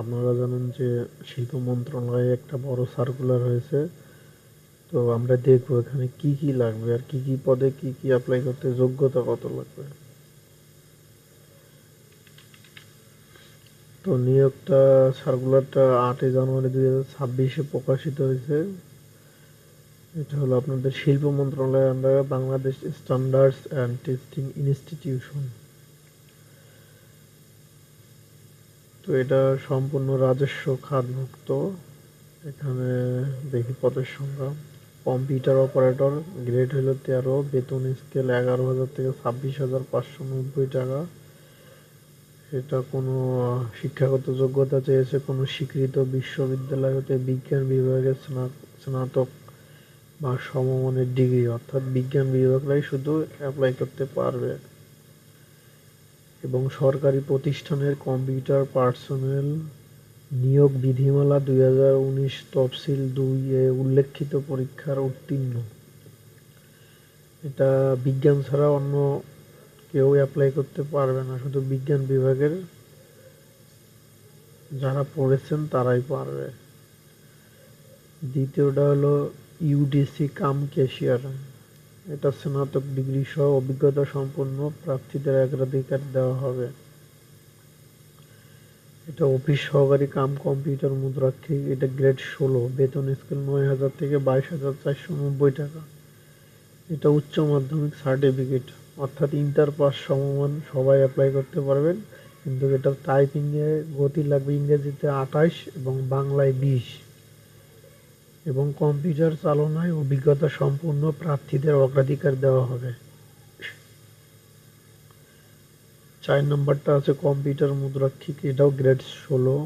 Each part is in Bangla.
আপনারা জানেন যে শিল্প মন্ত্রণালয়ে একটা বড় সার্কুলার হয়েছে। তো আমরা দেখব এখানে কি কি লাগবে আর কি কি পদে কি কি অ্যাপ্লাই করতে যোগ্যতা কত লাগবে। তো নিয়োগটা সার্কুলারটা আটই জানুয়ারি দুই হাজার ছাব্বিশে প্রকাশিত হয়েছে। এটা হলো আপনাদের শিল্প মন্ত্রণালয়ের আন্ডারে Bangladesh standards and testing institution তো এটা সম্পূর্ণ রাজস্ব খাতভুক্ত। এখানে দেখি পদের সংখ্যা। কম্পিউটার অপারেটর, গ্রেড হলো তেরো, বেতন স্কেল এগারো হাজার থেকে ছাব্বিশ হাজার পাঁচশো নব্বই টাকা। এটা কোনো শিক্ষাগত যোগ্যতা চেয়েছে কোনো স্বীকৃত বিশ্ববিদ্যালয় হতে বিজ্ঞান বিভাগের স্নাতক বা সমমানের ডিগ্রি, অর্থাৎ বিজ্ঞান বিভাগরাই শুধু অ্যাপ্লাই করতে পারবে। এবং সরকারি প্রতিষ্ঠানের কম্পিউটার পার্সোনেল নিয়োগ বিধিমালা দুই হাজার উনিশ তফসিল দুই এ উল্লেখিত পরীক্ষার উত্তীর্ণ। এটা বিজ্ঞান ছাড়া অন্য কেউ অ্যাপ্লাই করতে পারবে না, শুধু বিজ্ঞান বিভাগের যারা পড়েছেন তারাই পারবে। দ্বিতীয়টা হলো ইউডিসি কাম ক্যাশিয়ার এটা স্নাতক ডিগ্রি সহ অভিজ্ঞতা সম্পন্ন প্রার্থীদের অগ্রাধিকার দেওয়া হবে। এটা অফিস সহকারী কাম কম্পিউটার মুদ্রাক্ষী এটা গ্রেড ষোলো, বেতন স্কেল নয় হাজার থেকে বাইশ হাজার চারশো নব্বই টাকা। এটা উচ্চ মাধ্যমিক সার্টিফিকেট, অর্থাৎ ইন্টার পাস সমমান সবাই অ্যাপ্লাই করতে পারবেন। কিন্তু এটা টাইপিংয়ে গতি লাগবে ইংরেজিতে আঠাশ এবং বাংলায় বিশ। এবং কম্পিউটার চালনায় অভিজ্ঞতা সম্পূর্ণ প্রার্থীদের অগ্রাধিকার দেওয়া হবে। চার নম্বরটা আছে কম্পিউটার মুদ্রাক্ষিক, এটাও গ্রেড ষোলো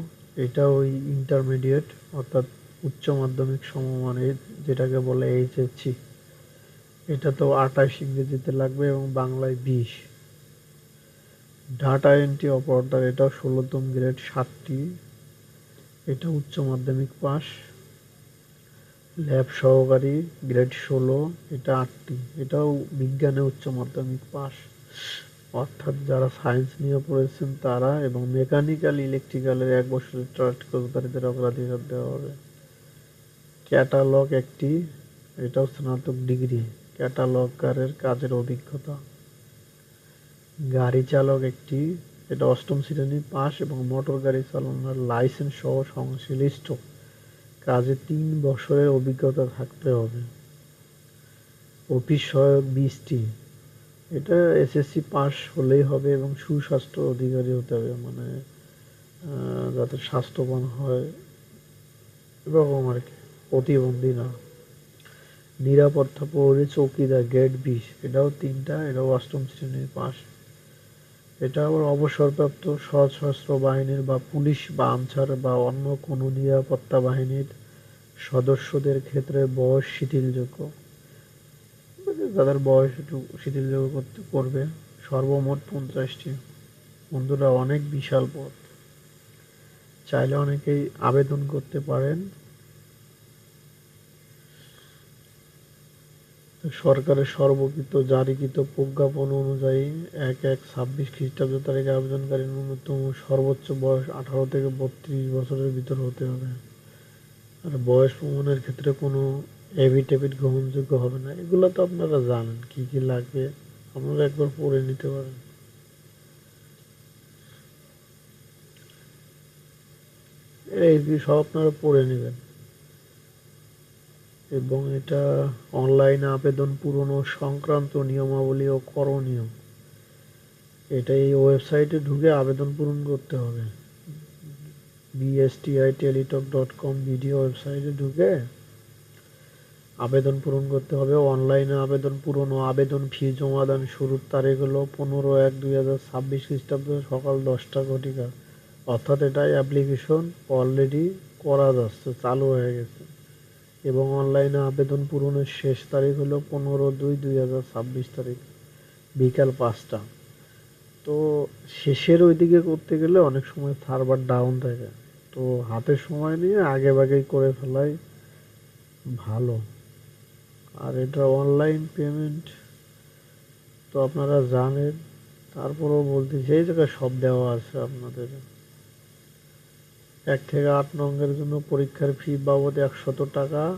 এটা ওই ইন্টারমিডিয়েট অর্থাৎ উচ্চ মাধ্যমিক সমমানের যেটাকে বলে এইচএসসি। এটা তো আঠাশ ইংরেজিতে লাগবে এবং বাংলায় বিশ। ডাটা এন্ট্রি অপারেটর এটাও ষোলোতম গ্রেড সাতটি। এটা উচ্চ মাধ্যমিক পাস ল্যাব সহকারী, গ্রেড ষোলো, এটা আটটি। এটাও বিজ্ঞানে উচ্চ মাধ্যমিক পাস। অর্থাৎ যারা সায়েন্স নিয়ে পড়েছেন তারা এবং মেকানিক্যাল, ইলেকট্রিক্যালের এক বছরের ট্রাস্ট কোর্সধারীদের অগ্রাধিকার দেওয়া হবে। ক্যাটালগ একটি, এটাও স্নাতক ডিগ্রি ক্যাটালগারের কাজের অভিজ্ঞতা। গাড়ি চালক একটি, এটা অষ্টম শ্রেণি পাস এবং মোটর গাড়ি চালানোর লাইসেন্স সহ সংশ্লিষ্ট কাজে তিন বছরের অভিজ্ঞতা থাকতে হবে। অফিস সহায়ক বিশটি। এটা এসএসসি পাস হলেই হবে এবং সুস্বাস্থ্য অধিকারী হতে হবে মানে যাতে স্বাস্থ্যবান হয় এরকম আর কি, প্রতিবন্ধী না। নিরাপত্তা প্রহরী চৌকিদার গ্রেড বিশ, এটাও তিনটা, এটাও অষ্টম শ্রেণির পাস। এটা আবার অবসরপ্রাপ্ত সশস্ত্র বাহিনীর বা পুলিশ বা আনসার বা অন্য কোনো নিরাপত্তা বাহিনীর সদস্যদের ক্ষেত্রে বয়স শিথিলযোগ্য। তাদের বয়স একটু শিথিলযোগ্য করতে করবে। সর্বমোট পঞ্চাশটি। বন্ধুরা, অনেক বিশাল পথ। চাইলে অনেকেই আবেদন করতে পারেন। সরকারের সর্বকৃত জারিকৃত প্রজ্ঞাপন অনুযায়ী এক এক ছাব্বিশ খ্রিস্টাব্দ তারিখে আবেদনকারী ন্যূনতম সর্বোচ্চ বয়স আঠারো থেকে বত্রিশ বছরের ভিতর হতে হবে। আর বয়স প্রমাণের ক্ষেত্রে কোনো এভিটেভিট গ্রহণযোগ্য হবে না। এগুলো তো আপনারা জানেন, কি কি লাগবে? আপনারা একবার পড়ে নিতে পারেন। এই সব আপনারা পড়ে নেবেন। এবং এটা অনলাইনে আবেদন পূরণ সংক্রান্ত নিয়মাবলী ও করণীয়। এটা এই ওয়েবসাইটে ঢুকে আবেদন পূরণ করতে হবে। BSTI Teletalk dot com video ওয়েবসাইটে ঢুকে আবেদন পূরণ করতে হবে। অনলাইনে আবেদন পূরণ ও আবেদন ফি জমা দান শুরুর তারিখ হলো পনেরো এক দুই হাজার ছাব্বিশ খ্রিস্টাব্দ সকাল দশটা ঘটিকা। অর্থাৎ এটা অ্যাপ্লিকেশন অলরেডি করা যাচ্ছে, চালু হয়ে গেছে। এবং অনলাইনে আবেদন পূরণের শেষ তারিখ হলো পনেরো দুই দুই হাজার ছাব্বিশ তারিখ, বিকাল পাঁচটা। তো শেষের ওইদিকে করতে গেলে অনেক সময় সার্ভার ডাউন থাকে। তো হাতে সময় নিয়ে আগে ভাগেই করে ফেলাই ভালো। আর এটা অনলাইন পেমেন্ট তো আপনারা জানেন, তারপরেও বলতেছি, এই জায়গায় সব দেওয়া আছে আপনাদের। এক থেকে আট নঙ্গের জন্য পরীক্ষার ফি বাবদ একশত টাকা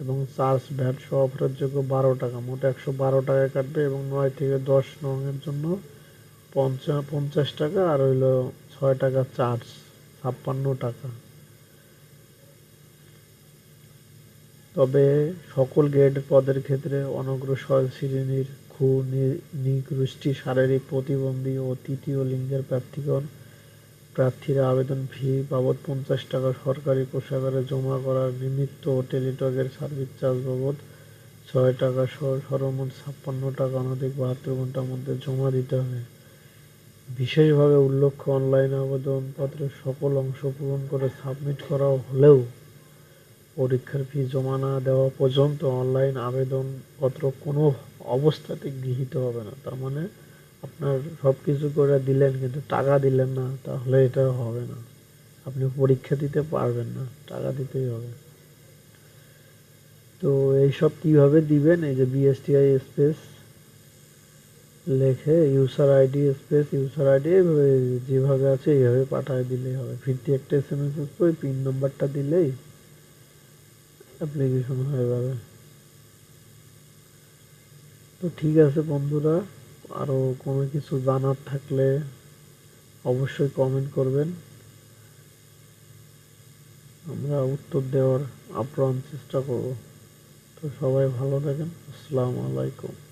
এবং চার্জ ভ্যাট সহ ফেরতযোগ্য বারো টাকা। মোট একশো বারো টাকা কাটবে এবং নয় থেকে দশ নঙ্গের জন্য পঞ্চা, পঞ্চাশ টাকা আর হইল ছয় টাকা চার্জ ছাপ্পান্ন টাকা। তবে সকল গ্রেড পদের ক্ষেত্রে অনগ্রসর শ্রেণির ক্ষু নি- নিকৃষ্টি শারীরিক প্রতিবন্ধী ও তৃতীয় লিঙ্গের প্রার্থীগণ প্রার্থীরা আবেদন ফি বাবদ পঞ্চাশ টাকা সরকারি কোষাগারে জমা করার নিমিত্ত টেলিটকের সার্ভিস চার্জ বাবদ ছয় টাকা সহ সর্বমোট ছাপ্পান্ন টাকা, অনধিক বাহাত্তর ঘণ্টার মধ্যে জমা দিতে হবে। বিশেষভাবে উল্লেখ্য, অনলাইন আবেদনপত্রের সকল অংশ পূরণ করে সাবমিট করা হলেও পরীক্ষার ফি জমা না দেওয়া পর্যন্ত অনলাইন আবেদনপত্র কোনো অবস্থাতে গৃহীত হবে না। তার মানে আপনার সব কিছু করে দিলেন কিন্তু টাকা দিলেন না, তাহলে এটা হবে না। আপনি পরীক্ষা দিতে পারবেন না, টাকা দিতেই হবে। তো এইসব কীভাবে দিবেন? এই যে বিএসটিআই স্পেস লেখে user ID space user ID যেভাবে আছে এইভাবে পাঠায় দিলেই হবে। ফিরতি একটা এস এম এস আসবে পিন নাম্বারটা দিলেই অ্যাপ্লিকেশন হয়ে যাবে। তো ঠিক আছে বন্ধুরা। আরও কোনো কিছু জানার থাকলে অবশ্যই কমেন্ট করবেন। আমরা উত্তর দেওয়ার আপ্রাণ চেষ্টা করব। তো সবাই ভালো থাকেন। আসসালামু আলাইকুম।